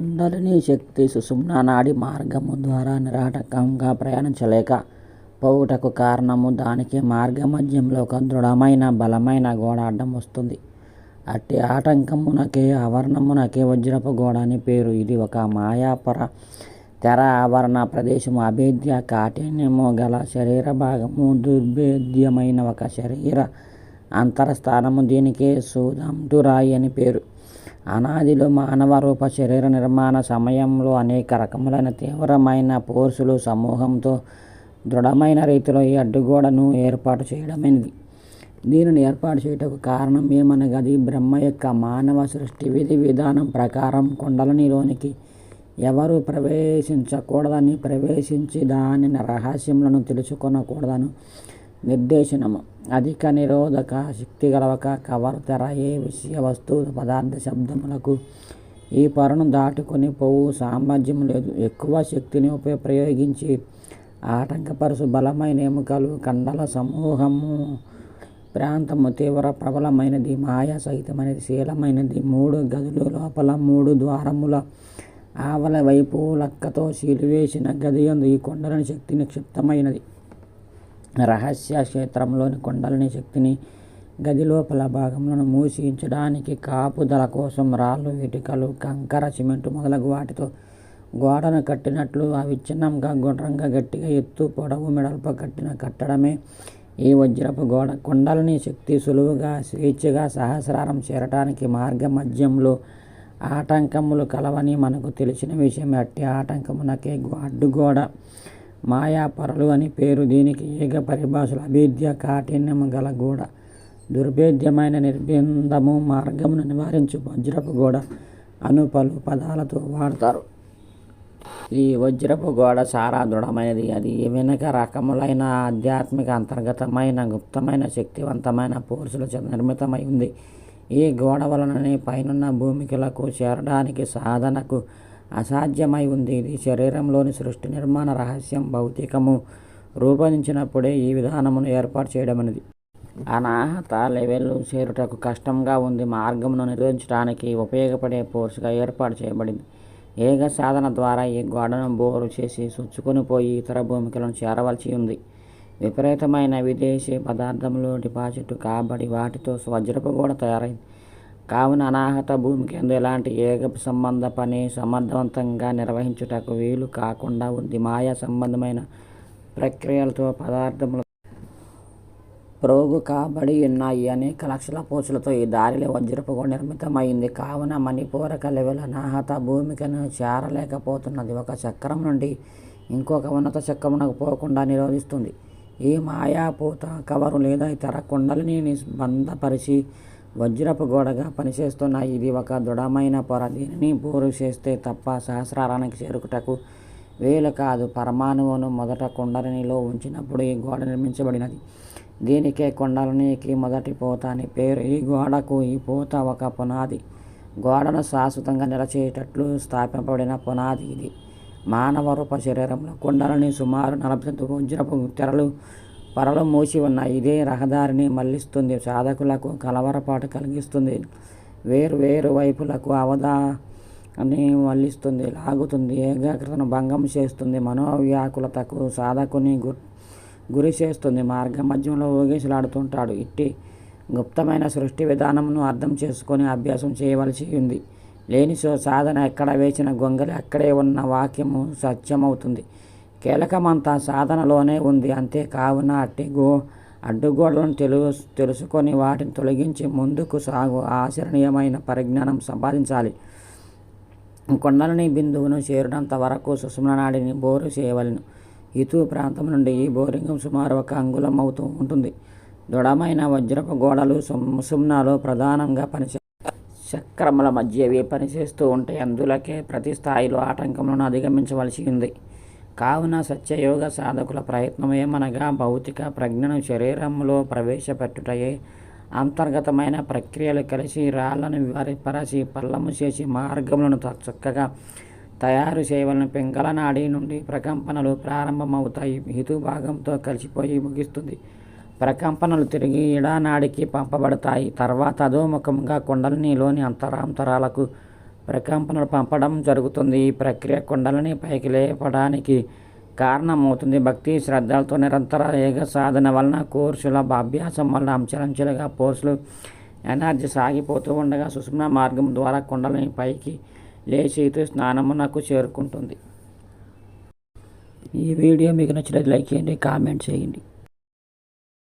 కుండలిని శక్తి సుషుమ్నా నాడి మార్గము ద్వారా నిరాటంకంగా ప్రయాణించలేక పోవుటకు కారణము దానికి మార్గమధ్యంలో ఒక దృఢమైన బలమైన గోడ అడ్డం వస్తుంది. అట్టి ఆటంకమునకే ఆవరణమునకే వజ్రపు గోడ అని పేరు. ఇది ఒక మాయాపర తెర ఆవరణ ప్రదేశము. అభేద్య కాఠిన్యము గల శరీర భాగము. దుర్భేద్యమైన ఒక శరీర అంతరస్థానము. దీనికే సూదంటురాయి అని పేరు. అనాదిలో మానవ రూప శరీర నిర్మాణ సమయంలో అనేక రకములైన తీవ్రమైన ఫోర్సులు సమూహంతో దృఢమైన రీతిలో ఈ అడ్డుగోడను ఏర్పాటు చేయడమైనది. దీనిని ఏర్పాటు చేయుటకు కారణం ఏమనగా అది బ్రహ్మ యొక్క మానవ సృష్టి విధి విధానం ప్రకారం కుండలనిలోనికి ఎవరు ప్రవేశించకూడదని ప్రవేశించి దానిని రహస్యములను తెలుసుకొనకూడదను నిర్దేశనము. అధిక నిరోధక శక్తి గలవక కవర్ తెర ఏ విషయ వస్తువు పదార్థ శబ్దములకు ఈ పొరను దాటుకొని పోవు సామర్థ్యం లేదు. ఎక్కువ శక్తిని ఉపయోగ ప్రయోగించి ఆటంకపరుసు బలమైన ఎముకలు కండల సమూహము ప్రాంతము తీవ్ర ప్రబలమైనది మాయా సహితమైనది శీలమైనది. మూడు గదులు లోపల మూడు ద్వారముల ఆవల వైపు లక్కతో శీలివేసిన గది యందు ఈ కొండలని శక్తి నిక్షిప్తమైనది రహస్య క్షేత్రంలోని కొండలని శక్తిని గది లోపల భాగంలో మూసించడానికి కాపుదల కోసం రాళ్ళు ఇటుకలు కంకర సిమెంట్ మొదలగు వాటితో గోడను కట్టినట్లు అవిచ్ఛిన్నంగా గుండ్రంగా గట్టిగా ఎత్తు పొడవు మెడల్ప కట్టిన కట్టడమే ఈ వజ్రపు గోడ. కొండలని శక్తి సులువుగా స్వేచ్ఛగా సహస్రారం చేరటానికి మార్గ మధ్యంలో ఆటంకములు కలవని మనకు తెలిసిన విషయం అట్టి ఆటంకమునకే అడ్డుగోడ. మాయాపరలు అని పేరు దీనికి. ఏక పరిభాషలు అభేద్య కాఠిన్యము గల గోడ దుర్భేద్యమైన నిర్బంధము మార్గమును నివారించు వజ్రపు గోడ అను పలు పదాలతో వాడతారు. ఈ వజ్రపు గోడ చాలా దృఢమైనది అది వెనుక రకములైన ఆధ్యాత్మిక అంతర్గతమైన గుప్తమైన శక్తివంతమైన ఫోర్సుల నిర్మితమై ఉంది. ఈ గోడ వలననే పైనున్న భూమికలకు చేరడానికి సాధనకు అసాధ్యమై ఉంది. ఇది శరీరంలోని సృష్టి నిర్మాణ రహస్యం. భౌతికము రూపొందించినప్పుడే ఈ విధానమును ఏర్పాటు చేయడమైనది. అనాహత లెవెల్ చేరుటకు కష్టంగా ఉంది. మార్గమును నిర్వహించడానికి ఉపయోగపడే ఫోర్స్గా ఏర్పాటు చేయబడింది. ఏక సాధన ద్వారా ఈ గోడను బోరు చేసి సుచ్చుకొని పోయి ఇతర భూమికలను చేరవలసి ఉంది. విపరీతమైన విదేశీ పదార్థములు డిపాజిట్ కాబడి వాటితో వజ్రపు గోడ తయారైంది. కావున అనాహత భూమికి కింద ఎలాంటి ఏక సంబంధ పని సమర్థవంతంగా నిర్వహించుటకు వీలు కాకుండా ఉంది. మాయా సంబంధమైన ప్రక్రియలతో పదార్థములు ప్రోగు కాబడి ఉన్నాయి. అనేక లక్షల పోచులతో ఈ దారిలో వజ్రపు నిర్మితమైంది. కావున మణిపూరక లెవెల్ అనాహత భూమికను చేరలేకపోతున్నది. ఒక చక్రం నుండి ఇంకొక ఉన్నత చక్రమునకు పోకుండా నిరోధిస్తుంది. ఈ మాయాపూత కవరు లేదా ఇతర కుండలిని బంధపరిచి వజ్రపు గోడగా పనిచేస్తున్న ఇది ఒక దృఢమైన పొర. దీనిని బోరు చేస్తే తప్ప సహస్రారానికి చేరుకుటకు వేలు కాదు. పరమాణువును మొదట కుండలినిలో ఉంచినప్పుడు ఈ గోడ నిర్మించబడినది. దీనికే కొండలనికి మొదటి పూత అని పేరు. ఈ గోడకు ఈ పూత ఒక పునాది. గోడను శాశ్వతంగా నిలచేటట్లు స్థాపింపబడిన పునాది ఇది. మానవ రూప శరీరంలో కుండలని సుమారు నలభై వజ్రపు తెరలు పరలు మూసి ఉన్న ఇదే రహదారిని మళ్ళిస్తుంది సాధకులకు కలవరపాటు కలిగిస్తుంది. వేరు వేరు వైపులకు అవధాని మళ్ళిస్తుంది లాగుతుంది. ఏకాగ్రతను భంగం చేస్తుంది. మనోవ్యాకులతకు సాధకుని గు గురి చేస్తుంది. మార్గ మధ్యంలో ఊగేసలాడుతుంటాడు. ఇట్టి గుప్తమైన సృష్టి విధానమును అర్థం చేసుకొని అభ్యాసం చేయవలసి ఉంది. లేని సో సాధన ఎక్కడ వేసిన గొంగలి అక్కడే ఉన్న వాక్యము సత్యమవుతుంది. కీలకమంతా సాధనలోనే ఉంది. అంతే కావున అట్టి గో అడ్డుగోడలను తెలు తెలుసుకొని వాటిని తొలగించి ముందుకు సాగు. ఆచరణీయమైన పరిజ్ఞానం సంపాదించాలి. కొండలని బిందువును చేరినంత వరకు సుషుమ్నాడిని బోరు చేయవలను. ఇతు ప్రాంతం నుండి ఈ బోరింగం సుమారు ఒక అంగుళం అవుతూ ఉంటుంది. దృఢమైన వజ్రపు గోడలు సుమ్నాలో ప్రధానంగా పనిచే చక్రముల మధ్యవి పనిచేస్తూ ఉంటే అందులకే ప్రతి స్థాయిలో ఆటంకములను అధిగమించవలసి ఉంది. కావున సత్యయోగ సాధకుల ప్రయత్నం ఏమనగా భౌతిక ప్రజ్ఞను శరీరంలో ప్రవేశపెట్టుటయే అంతర్గతమైన ప్రక్రియలు కలిసి రాళ్ళను వరిపరచి పల్లము చేసి మార్గములను చక్కగా తయారు చేయవలన పింగళ నాడి నుండి ప్రకంపనలు ప్రారంభమవుతాయి. హితు భాగంతో కలిసిపోయి ముగిస్తుంది. ప్రకంపనలు తిరిగి ఇడానాడికి పంపబడతాయి. తర్వాత అధోముఖంగా కుండలినిలోని అంతరాంతరాలకు ప్రకంపనలు పంపడం జరుగుతుంది. ఈ ప్రక్రియ కుండలని పైకి లేపడానికి కారణమవుతుంది. భక్తి శ్రద్ధలతో నిరంతర ఏక సాధన వలన కోర్సుల అభ్యాసం వలన అంచెలంచెలుగా పోర్సులు ఎనర్జీ సాగిపోతూ ఉండగా సుష్మ మార్గం ద్వారా కుండలని పైకి లేచి స్నానమునకు చేరుకుంటుంది. ఈ వీడియో మీకు నచ్చినట్లయితే లైక్ చేయండి కామెంట్ చేయండి.